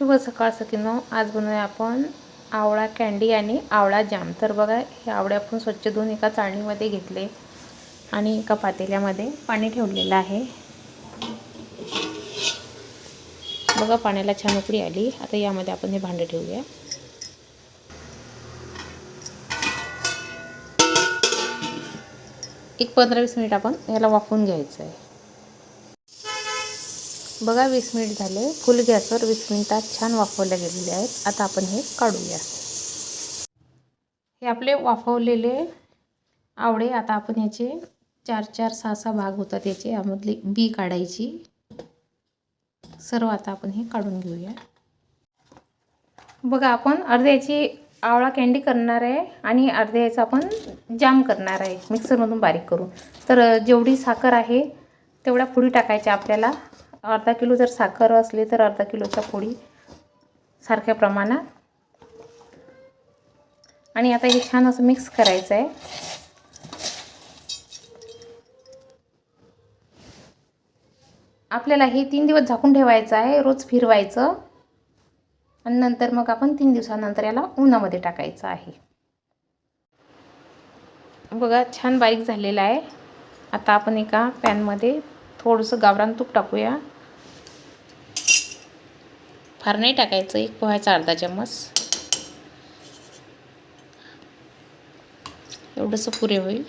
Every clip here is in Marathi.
शुभ सकाळ सकिनो आज बनवूया आपण आवळा कँडी आणि आवळा जाम तर बघा हे आवळे आपण स्वच्छ धुवून एका चाळणीमध्ये घेतले आणि एका पातेल्यामध्ये पाणी ठेवलेलं आहे. बघा पाण्याला छान उकडी आली. आता यामध्ये आपण हे भांडं ठेवूया. एक पंधरा वीस मिनिट आपण याला वाफवून घ्यायचं आहे बघा वीस मिनिट झाले. फुल गॅसवर वीस मिनिटात छान वाफवल्या गेलेले आहेत. आता आपण हे काढूया. हे आपले वाफवलेले आवडे आता आपण याचे चार चार सहा सहा भाग होतात याचे. यामधली बी काढायची. सर्व आता आपण हे काढून घेऊया. बघा आपण अर्ध्याची आवळा कँडी करणार आहे आणि अर्ध्या याचा आपण जाम करणार आहे. मिक्सरमधून बारीक करून. तर जेवढी साखर आहे तेवढ्या पुडी टाकायच्या आपल्याला. अर्धा किलो जर साखर असली तर अर्धा किलोच्या पोळी सारख्या प्रमाणात. आणि आता हे छान असं मिक्स करायचं आहे आपल्याला हे तीन दिवस झाकून ठेवायचं आहे रोज फिरवायचं. आणि नंतर मग आपण तीन दिवसानंतर याला उन्हामध्ये टाकायचं आहे. बघा छान बारीक झालेला आहे. आता आपण एका पॅनमध्ये थोडंसं गावरान तूप टाकूया. फार नाही टाकायचं एक पोह्याचा अर्धा चम्मच. एवढंसं पुरे होईल.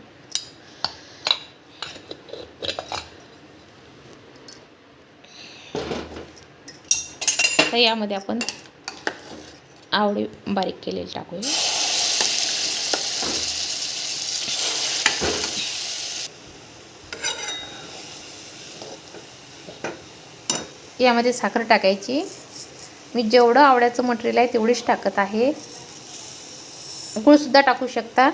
तर यामध्ये आपण आवडी बारीक केलेली टाकूया. यामध्ये साखर टाकायची. मी जेवढं आवड्याचं मटेरियल आहे तेवढीच टाकत आहे. गुळसुद्धा टाकू शकता.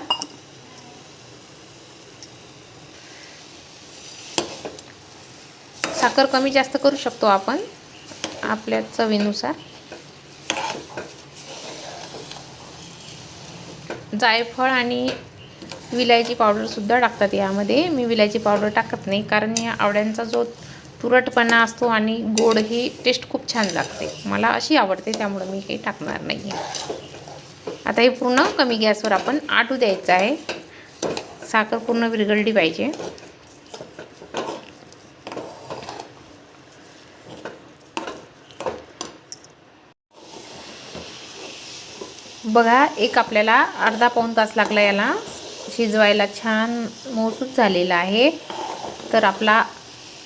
साखर कमी जास्त करू शकतो आपण आपल्या चवीनुसार. जायफळ आणि विलायची पावडरसुद्धा टाकतात यामध्ये. मी विलायची पावडर टाकत नाही कारण या आवड्यांचा जो तुरटपणा असतो आणि गोड ही टेस्ट खूप छान लागते. मला अशी आवडते त्यामुळे मी काही टाकणार नाही आता हे पूर्ण कमी गॅसवर आपण आटू द्यायचं आहे. साखर पूर्ण विरघळली पाहिजे. बघा एक आपल्याला अर्धा पाऊण तास लागला याला. शिजवायला छान मोसूत झालेला आहे. तर आपला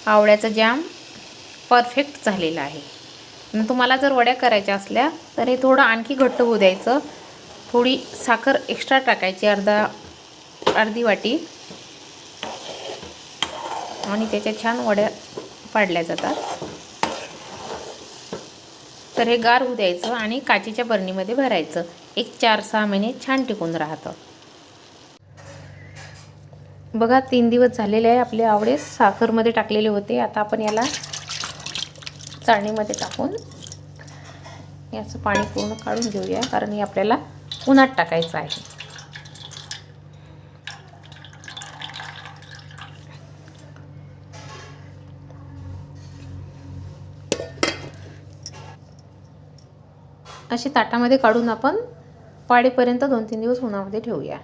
आवळ्याचा जाम परफेक्ट झालेला आहे. तुम्हाला जर वड्या करायच्या असल्या तर हे थोडं आणखी घट्ट होऊ द्यायचं. थोडी साखर एक्स्ट्रा टाकायची अर्धा अर्धी वाटी. आणि त्याच्या छान वड्या पाडल्या जातात. तर हे गार होऊ द्यायचं आणि काचेच्या बरणीमध्ये भरायचं. एक चार सहा महिने छान टिकून राहतं. बघा तीन दिवस झालेले आहे. आपले आवडे साखरमध्ये टाकलेले होते. आता आपण याला चाळणीमध्ये टाकून याचं पाणी पूर्ण काढून घेऊया कारण हे आपल्याला उन्हात टाकायचं आहे. असे ताटामध्ये काढून आपण पाडेपर्यंत दोन तीन दिवस उन्हामध्ये ठेवूया.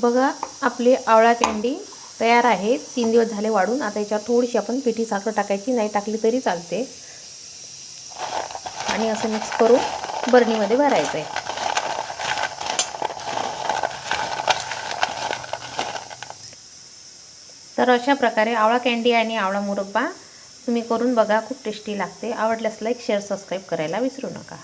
बघा आपली आवळा कँडी तयार आहे. तीन दिवस झाले वाढून. आता याच्यावर थोडीशी आपण पिठी साखर टाकायची. नाही टाकली तरी चालते. आणि असं मिक्स करून बरणीमध्ये भरायचं आहे तर अशा प्रकारे आवळा कँडी आणि आवळा मुरब्बा तुम्ही करून बघा. खूप टेस्टी लागते. आवडल्यास लाईक शेअर सबस्क्राईब करायला विसरू नका.